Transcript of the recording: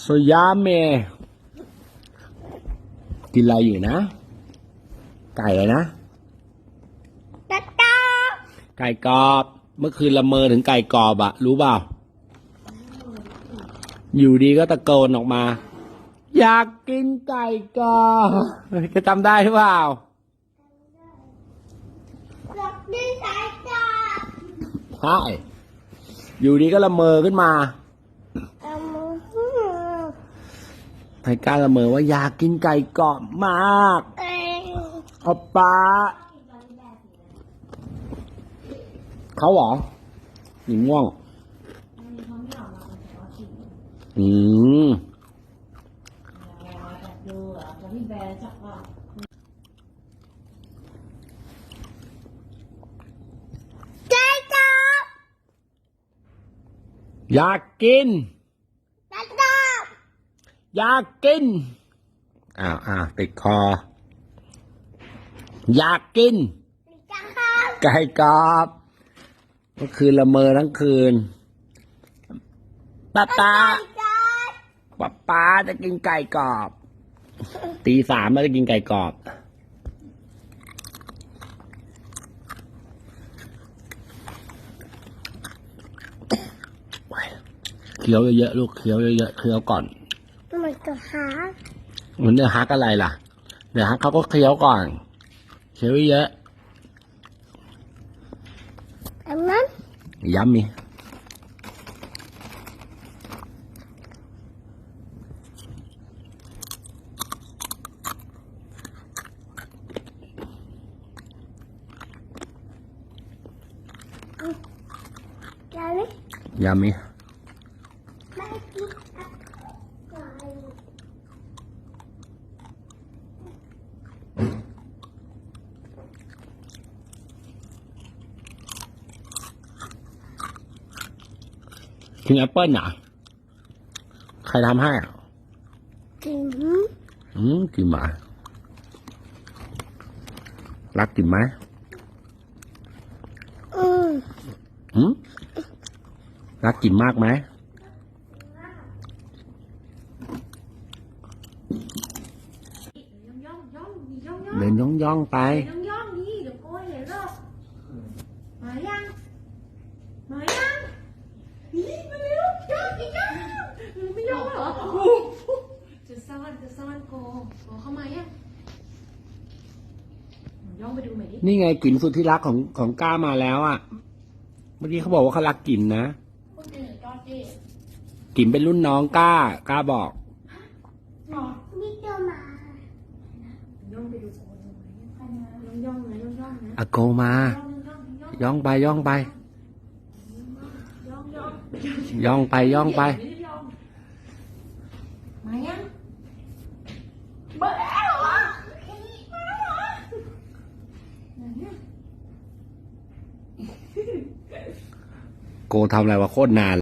โซยาเมกินอะไรอยู่นะ ไก่เลยนะตาตาไก่กรอบ เมื่อคืนละเมอถึงไก่กรอบอะรู้เปล่า อยู่ดีก็ตะโกนออกมา อยากกินไก่กรอบจะจำได้หรือเปล่าหลับดีสายตาใช่อยู่ดีก็ละเมอขึ้นมาเอามือ ไทก้าละเมอว่าอยากกินไก่กรอบมากเอ้ยเอาป้าเขาเหรอหนีง่วงอืมใจตาอยากกินตาตา อยากกิน อ้าวอ้าวติดคอ อยากกินตาครับไก่กรอบเมื่อคืนละเมอทั้งคืนป้าป้าตาป้าป้าจะกินไก่กรอบ ตีสามแล้วจะกินไก่กรอบ เคี้ยวเยอะๆลูกเคี้ยวเยอะๆเคี้ยวก่อน มันก็หามันเนื้อฮักอะไรล่ะเนื้อฮักเขาก็เคี้ยวก่อนเคี้ยวเยอะอันนั้นย้ำมีใจไหมย้ำมีไม่กินอะไร กินแอปเปิ้ลเหรอใครทำให้อะกินอืมกินหมารักกินไหมอืมอืมรักกินมากไหมย่องย่องย่องย่องย่องเดินย่องย่องๆไป ย่องย่องนี่เดี๋ยวโกยเห็นหรอกมายังมายังนี่มาเร็วย่องอีกย่องไม่ย่องเหรอจะซ่อนจะซ่อนโกโก เข้ามายังย่องไปดูหน่อยดินี่ไงกลิ่นสุดที่รักของของก้ามาแล้วอะ เมื่อกี้เขาบอกว่าเขารักกลิ่นนะคนอื่นก็ดิกลิ่นเป็นรุ่นน้องก้า ก้าบอกนี่เจ้าหมาย่องไปดูโกดูไหมใครมาย่องย่องนะย่องย่องนะอาโกมา ย่องย่องย่องย่องไปย่องไป ย่องย่องย่องไปย่องไปไม่ได้ย่องมายังเบิร์ดแล้วเหรอมาแล้วเหรอไหนเนี่ย โกทำอะไรวะโคตรนาน